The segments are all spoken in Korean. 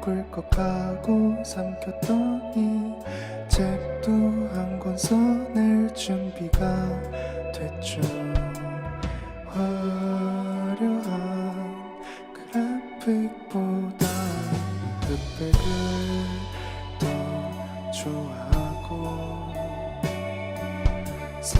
꿀꺽하고 삼켰더니 책도 한 권 써낼 준비가 됐죠. 화려한 그래픽보다 흑백을 더 좋아하고 사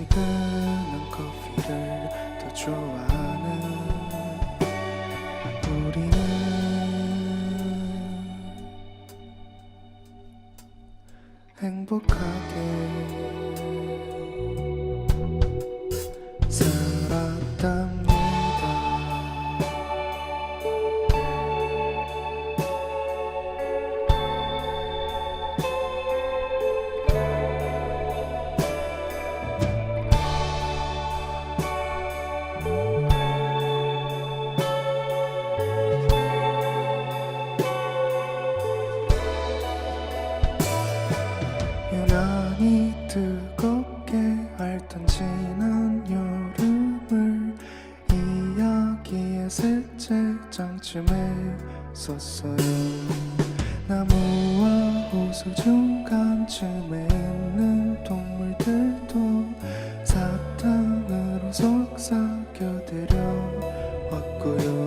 지근한 커피를 더 좋아하는 우리는. 행복하게 쯤에 썼어요. 나무와 호수 중간쯤에 있는 동물들도 사탕으로 속삭여드려 왔고요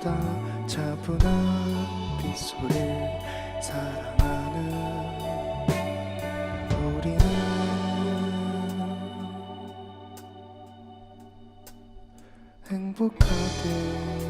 보다 차분한 빗소리를 사랑하는 우리는 행복하게